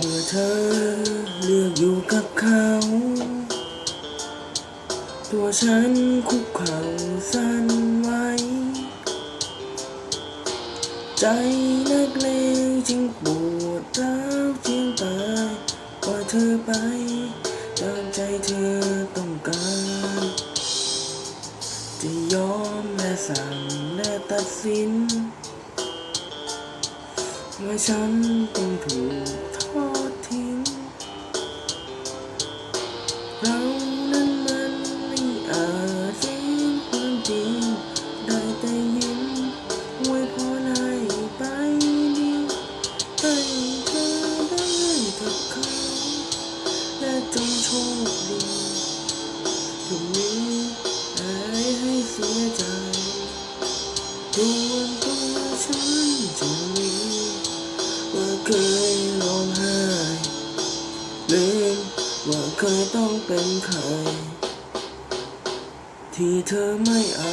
เมื่อเธอเลือกอยู่กับเขา ตัวฉันคุกเข่าสั่นไหวใจนักเลงจึงปวดร้าวจึงตายปล่อยเธอไป ตามใจเธอต้องการ จะยอมและสั่งและตัดสินว่าฉันต้องถูกทอด เรานั้นมันไม่อาจฝืนความจริงได้แต่ยิ้มอวยพรให้ไปดีให้เธอได้กับเขาและจงโชคดีพรุ่งนี้อายให้เสียใจดวงตัวฉันจะมีว่าเคยร้องไห้ลืม ว่าเคยต้องเป็นใคร ที่เธอไม่เอา